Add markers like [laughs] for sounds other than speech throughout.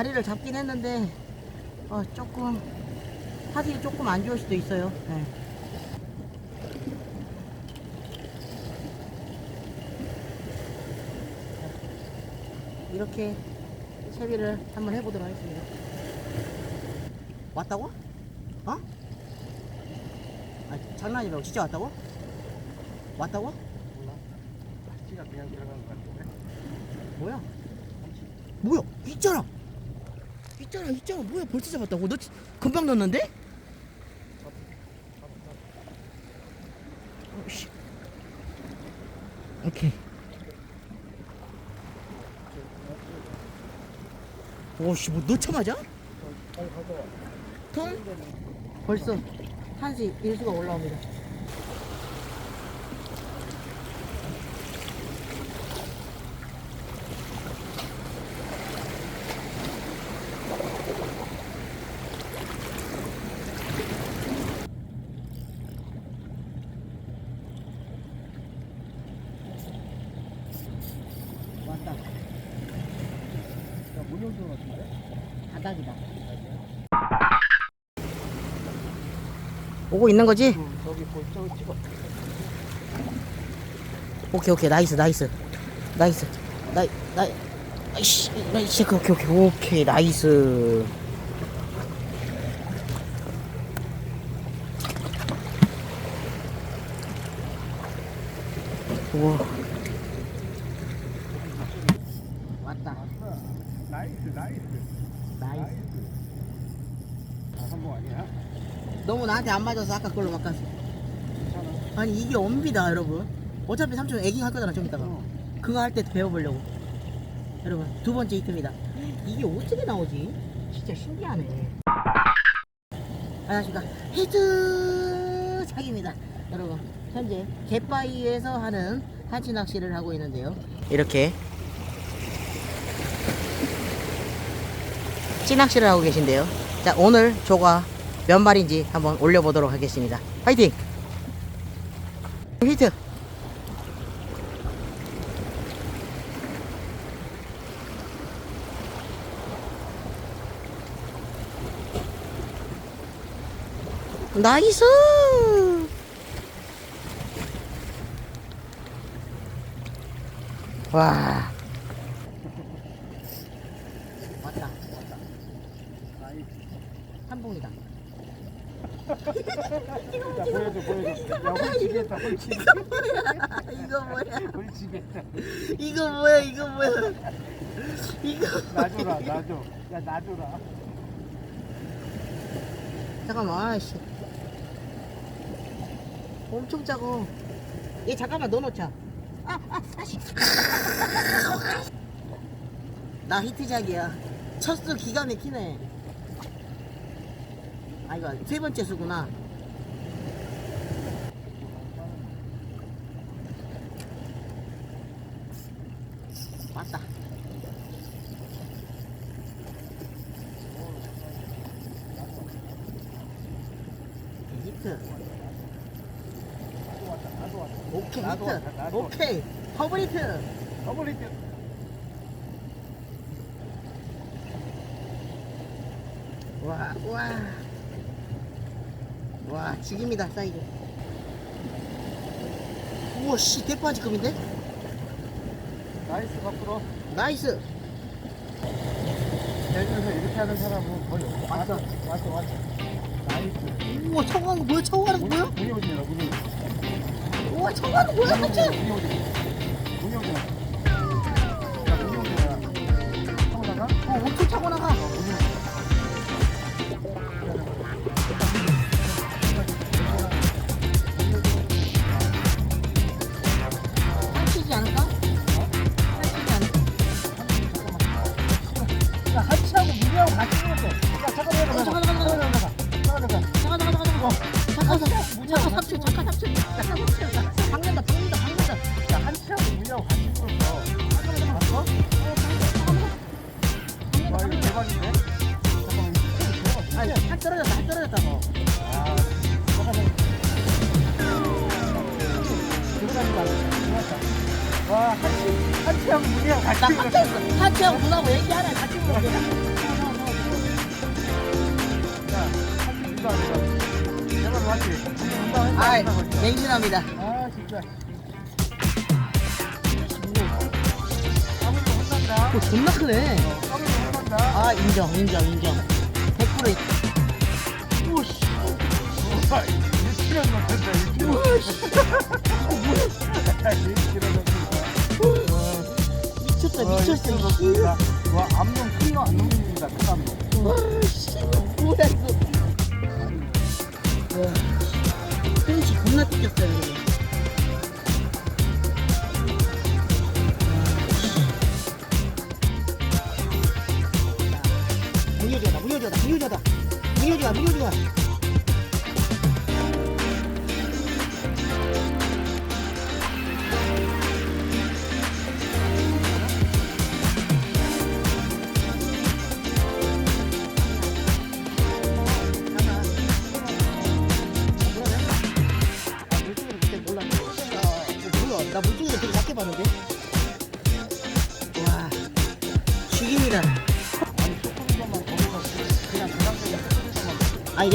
자리를 잡긴 했는데 어, 조금 화질이 조금 안 좋을 수도 있어요. 네. 이렇게 채비를 한번 해보도록 하겠습니다. 왔다고? 어? 아, 장난이라고 진짜 왔다고? 왔다고? 몰라. 바지가 그냥 들어간 것 같은데. 뭐야? 뭐야? 있잖아. 있잖아, 있잖아. 뭐야? 벌써 잡았다고? 너 지- 금방 넣었는데? 어, 씨. 오케이. 오씨, 뭐 넣자마자? 통? 벌써 한시 일수가 올라옵니다. 야, 문영준 같은데? 바닥이다. 오고 있는 거지? 응, 저기 보 저기 찍어. 오케이 오케이. 나이스 나이스. 나이스. 나이 나이. 아이씨 나이씨 오케이 오케이. 오케이 나이스. 우와 왔다 나이스, 나이스. 나이스 아, 한번 아니야? 너무 나한테 안 맞아서 아까 그걸로 바꿨어. 아니 이게 엄비다 여러분. 어차피 삼촌 애기 할 거잖아 좀 이따가. 어. 그거 할 때 배워보려고. 여러분 두 번째 히트입니다. 이게 어떻게 나오지? 진짜 신기하네. 안녕하십니까. 히트! 차기입니다. 여러분 현재 갯바위에서 하는 한치 낚시를 하고 있는데요. 이렇게 찌낚시를 하고 계신데요. 자 오늘 조가 몇 마리인지 한번 올려보도록 하겠습니다. 파이팅! 히트! 나이스! 와 왔다 왔다 나이스. 한봉이다 야, 보여줘, 보여줘. 야, 홀치겠다, 홀치겠다. 이거 뭐야? 홀치겠다. 이거 뭐야? 이거 뭐야? 이거 놔줘라, 놔줘. 야, 놔줘라. 잠깐만 아씨. 엄청 작어. 얘 잠깐만 넣어놓자. 아, 아, 아씨 나 히트작이야. 첫 수 기가 막히네. 아 이거 세 번째 수구나 맞다 히트 오케이 나도 왔다, 히트 나도 오케이 더블 히트 더블리트. 와, 와. 와, 죽입니다, 사이즈. 우와, 씨, 대파지급인데? 나이스, 밖으로. 나이스. 대전에서 이렇게 하는 사람은 거의 없어. 왔어, 왔어, 왔어. 우와, 거 뭐야? 가는 거 뭐야? 우와, 거 뭐야, 나가? 어, 엄청 차고 나가. 하치하고 문하고 얘기하네. 같이 물어보자. 문도 안 아. 아, 진짜. 오, 존나 크네. 아, 인정, 인정, 인정. 100% 있- 오씨. 와, 1kg 넘는다, 1kg. 미쳤어. 1kg 씨. 넘는다. 와, 암놈 큰거안 넘깁니다, 큰 암놈. 와, 씨. 뭐야, 이거. 와. 똥치 겁나 뜯겼어요, 이거. 무효조다, 무효조다, 무효조다. 무효조다, 무효조다.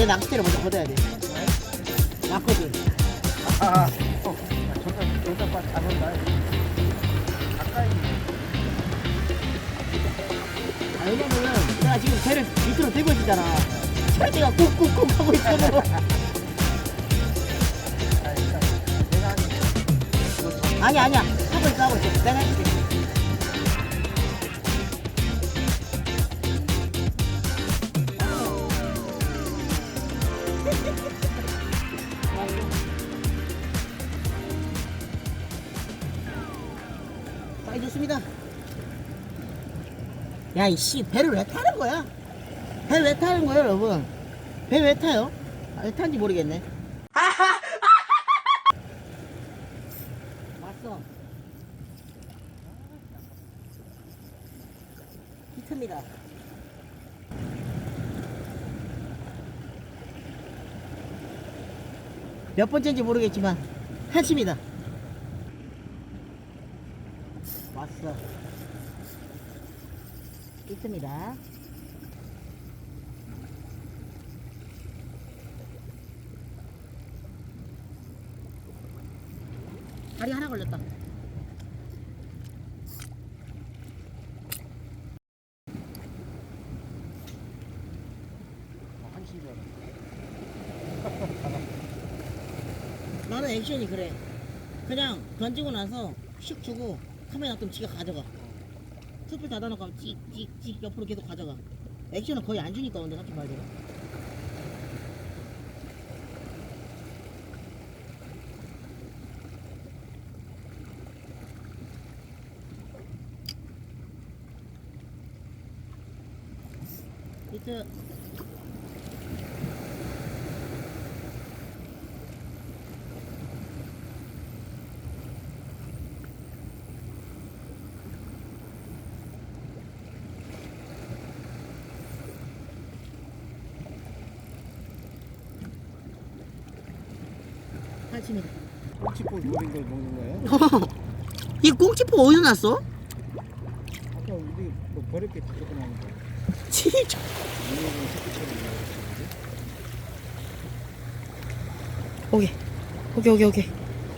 내 낚싯대를 먼저 걷어야 돼. 맞거든. 아, 어, 저다, 저다 봐, 잡은다. 가까이. 아, 왜냐면은 내가 지금 배를 밑으로 들고 있잖아. 철대가 꾹꾹꾹 하고. 아, 참- 아니, 아니야. 하고 있어, 하고 있어. 내가 해줄게. 야, 이씨, 배를 왜 타는 거야? 배 왜 타는 거야, 여러분? 배 왜 타요? 아, 왜 타는지 모르겠네. [laughs] 왔어. 히트입니다. 몇 번째인지 모르겠지만 한치입니다. 왔어. 히트입니다. 다리 하나 걸렸다. 나는 액션이 그래. 그냥 던지고 나서 슉 주고 카메라 놔두면 지가 가져가. 촛불 닫아놓고 하면 찍찍찍 옆으로 계속 가져가. 액션은 거의 안 주니까 근데 솔직히 말대로. 히트. 한치입니다. 꼬치포 노린 걸 먹는 거예요? [laughs] 이 꽁치포 어디서 났어? 아까 우리 뭐 버렸겠지, 조금 하는 거. [laughs] 진짜. 오케이. 오케이, 오케이, 오케이.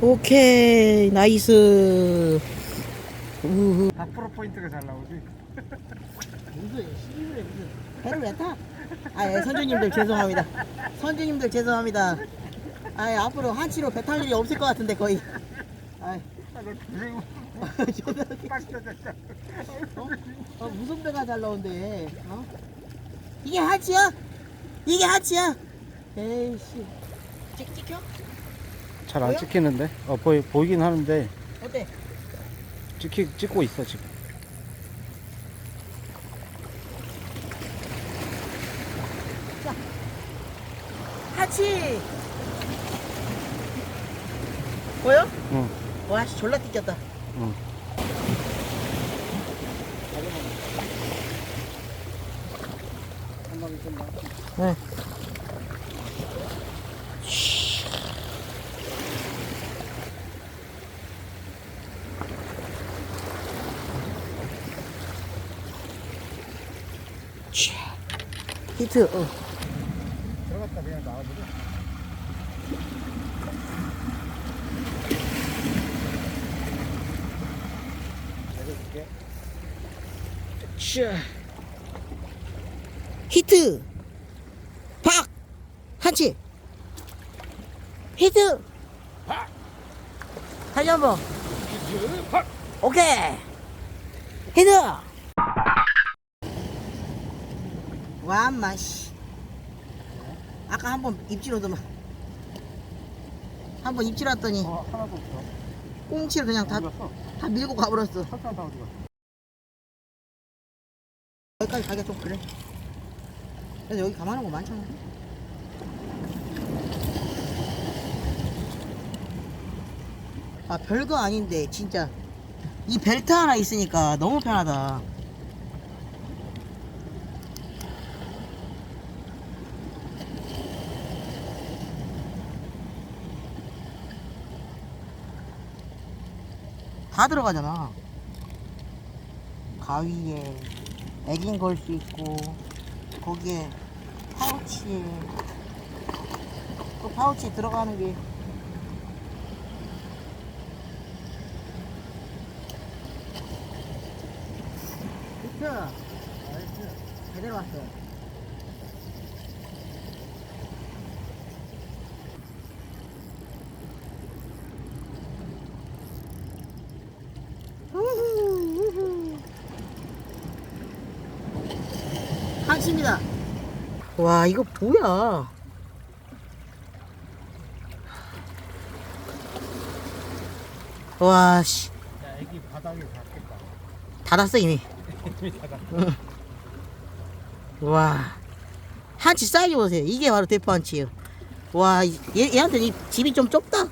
오케이, 나이스. 우후. 앞으로 포인트가 잘 나오지. [laughs] 무슨 시기를 무슨 배를 왜 타? 아, 예, 선주님들 죄송합니다. 선주님들 죄송합니다. 아, 예, 앞으로 한치로 배 탈 일이 없을 것 같은데 거의. 아, 아. 어? 어, 무슨 배가 잘 나온대? 어? 이게 하치야? 이게 하치야? 에이씨. 찍 찍혀? 잘 안 보여? 찍히는데? 어, 보이, 보이긴 하는데, 어때? 찍히, 찍고 있어, 지금. 하치. 와, 졸라 뛰겼다 응. 네. 히트 어. 히트! 팍! 한치! 히트! 다시 한 번. 오케이! 히트! 와, 마씨. 아까 한 번 입질 오더만. 한 번 입질 왔더니 어, 하나도 없어. 꽁치를 그냥 다? 다 밀고 가버렸어. 여기까지 가기가 좀 그래. 그래서 여기 가만한 거 많잖아. 아, 별거 아닌데, 진짜. 이 벨트 하나 있으니까 너무 편하다. 다 들어가잖아. 가위에 애긴 걸수 있고 거기에 파우치에 또 파우치에 들어가는 게 나이스. 제대로 왔어. 우후, 우후. 한치입니다. 와 이거 뭐야? 와 씨, 야, 애기 바닥에 닿겠다. 닫았어 이미. 이미 닿아. 와 한치 사이즈 보세요. 이게 바로 대포 한치예요. 와 이- 얘, 얘한테 이 집이 좀 좁다.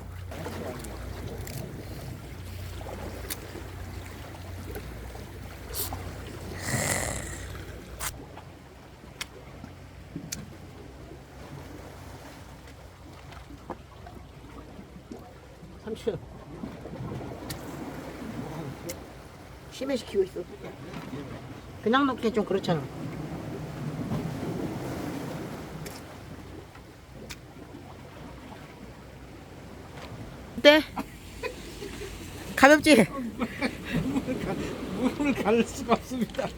삼촌 심해시키고 있어. 넣기 좀 그렇잖아. 어때? 가볍지? [laughs] 물을 갈 수가 없습니다.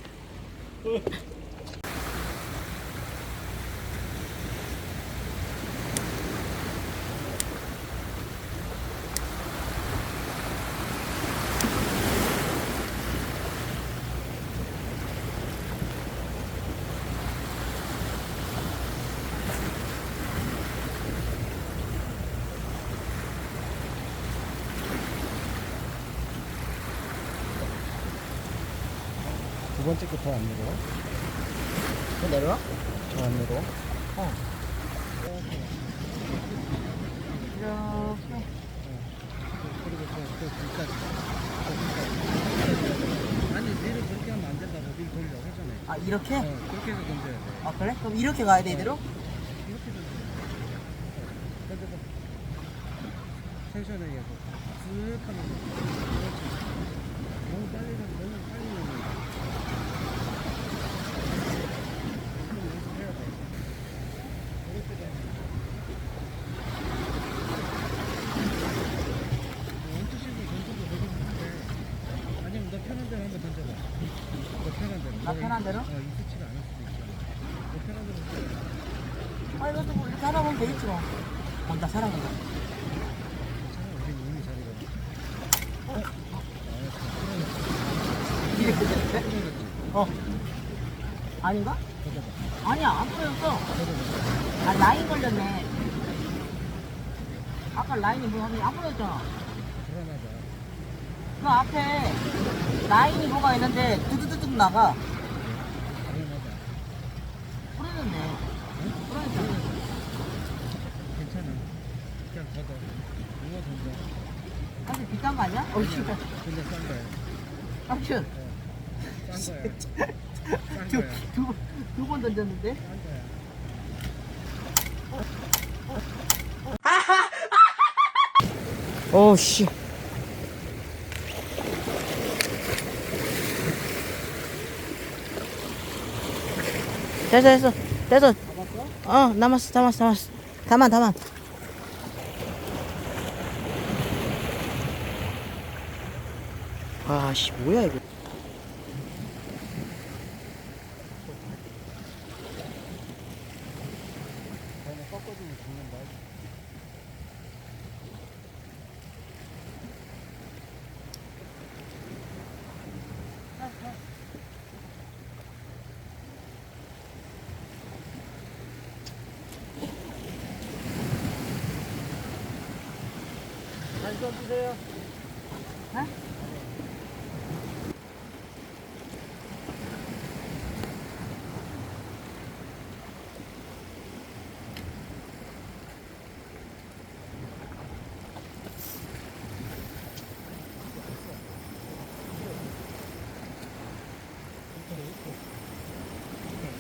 두 번째 거더안 내려. 더 내려와? 더안 내려. 어. 이렇게. 그리고 또, 또 뒤까지. 아니, 내를 그렇게 하면 안 된다고 밀 돌리라고 했잖아요. 아 이렇게? 어, 그렇게 해서 던져야 돼. 아 그래? 그럼 이렇게 가야 돼 이대로? 이렇게 던져. 던져서. 텐션에 의해서. 쓱 하면 돼. 그렇지. 너무 빨리 가면 너무 빨리 넣는 거야. 한번 연습해야 돼. 이렇게 되면. 원투식으로 던져도 되긴 한데. 아니면 너 편한 대로 한번 던져봐. 너 편한 대로. 아, 편한 대로? 어, 익숙치가 않을 수도 있잖아. 너 편한 대로 던져. 아 이것도 뭐 이렇게 하다 보면 되겠지 뭐. 온다 사랑한다. 괜찮아, 우린 이미 자리가. 이렇게 되는데? 끊 어. 아닌가? 아니야 안 보였어. 아 라인 걸렸네. 아까 라인이 뭐 하니 안 보였잖아. 그 앞에 라인이 뭐가 있는데 두두두둑 나가. 부러졌네. 부러졌잖아. 괜찮아. 그냥 걷어. 누가 던져. 사실 비싼 거 아니야? 어 진짜. 근데 싼 거야. 어. 두두번 던졌는데. 오, 씨. 됐어, 됐어. 됐어. 어, 남았어, 남았어, 남았어. 다만, 다만. 아, 씨, 뭐야, 이거. 그냥 꺾어주면 죽는다. 잘 써주세요.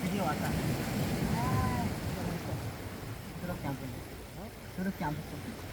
드디어 왔다. 아, 그렇게 안 붙네. 그렇게 안 붙어.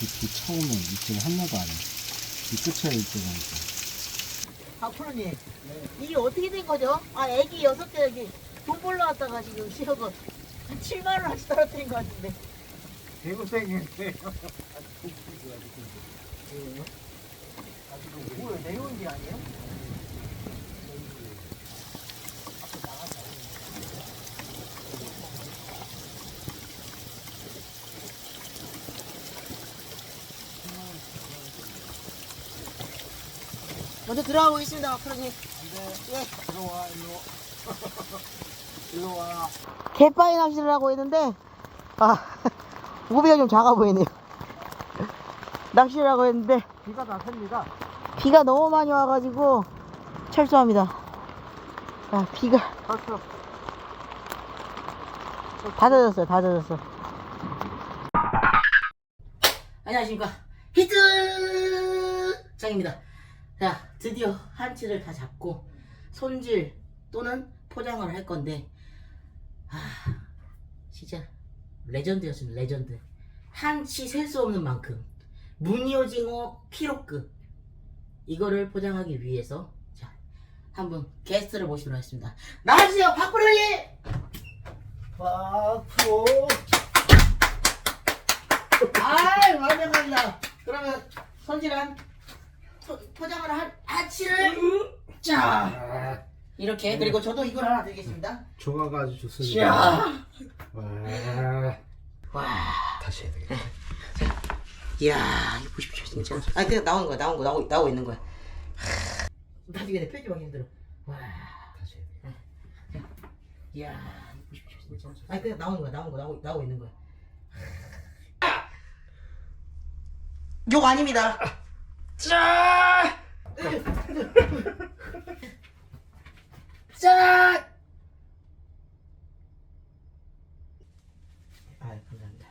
이렇게 그 처음에 밑에 하나도 안 해. 이 끝에 있다 보니까. 박프로님, 이게 어떻게 된 거죠? 아, 애기 여섯 개 여기 돈 벌러 왔다가 지금 시어가 한 7만 원어치 떨어뜨린 것 같은데. 개고생했네. 뭐야, 내려온지 아니에요? 먼저 들어가 보겠습니다, 박프로님. 예. 들어와, 일로. [laughs] 일로 와. 개빠이 낚시를 하고 있는데 아 [laughs] 무비가 좀 작아 보이네요 낚시를 하고 있는데 비가 다 셉니다. 비가 너무 많이 와가지고 철수합니다 아 비가 봤어. 다 젖었어요 다 젖었어 안녕하십니까 히트 장입니다 자 드디어 한치를 다 잡고 손질 또는 포장을 할 건데 아 진짜 레전드였습니다 레전드. 한치 셀 수 없는 만큼. 무늬오징어 피로급 이거를 포장하기 위해서 자 한번 게스트를 모시도록 하겠습니다. 나와주세요 박프로님 박프로. 아이 완벽합니다. 그러면 손질한 포, 포장을 한 한치를 자 이렇게 그리고 저도 이걸 하나 드리겠습니다 조화가 아주 좋습니다. 자 와. 와. 다시 해야 되겠다. 이야, 이거 보십시오, 진짜. 아, 그냥 나오는 거야, 나온 거, 나오고, 나오고 있는 거야. 하, 나중에 내 편집하기 힘들어. 와, 다시 해야 되겠다. 이야, 이거 보십시오, 진짜. 아, 그냥 나오는 거야, 나온 거, 나오고, 나오고 있는 거야. 욕 아닙니다. 짜! 짜! [laughs] 아, 감사합니다.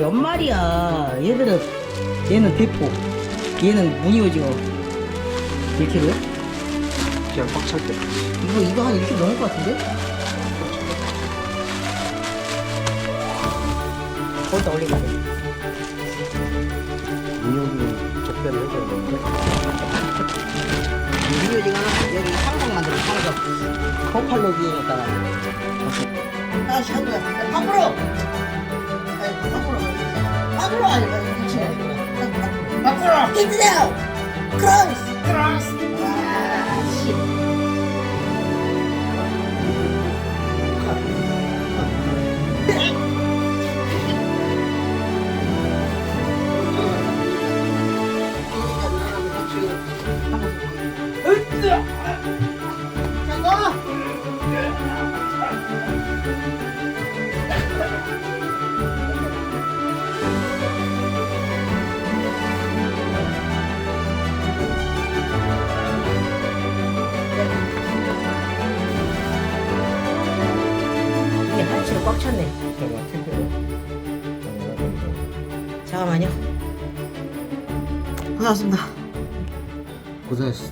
몇 마리야? 얘들은 얘는 대포. 얘는 무늬오징어. 1kg 그냥 꽉 찰게 이거 이거 한 1kg 넘을 것 같은데? 거기다 올리면 돼. 무늬오징어 적대를 해줘야 되는데. 무늬오징어는 여기 삼각 만들어 삼각. 거팔로 기에다가 다시 한 거야 앞으로! Король визначає. Покров. Підняв. Кров. Кров. 遊んだ小林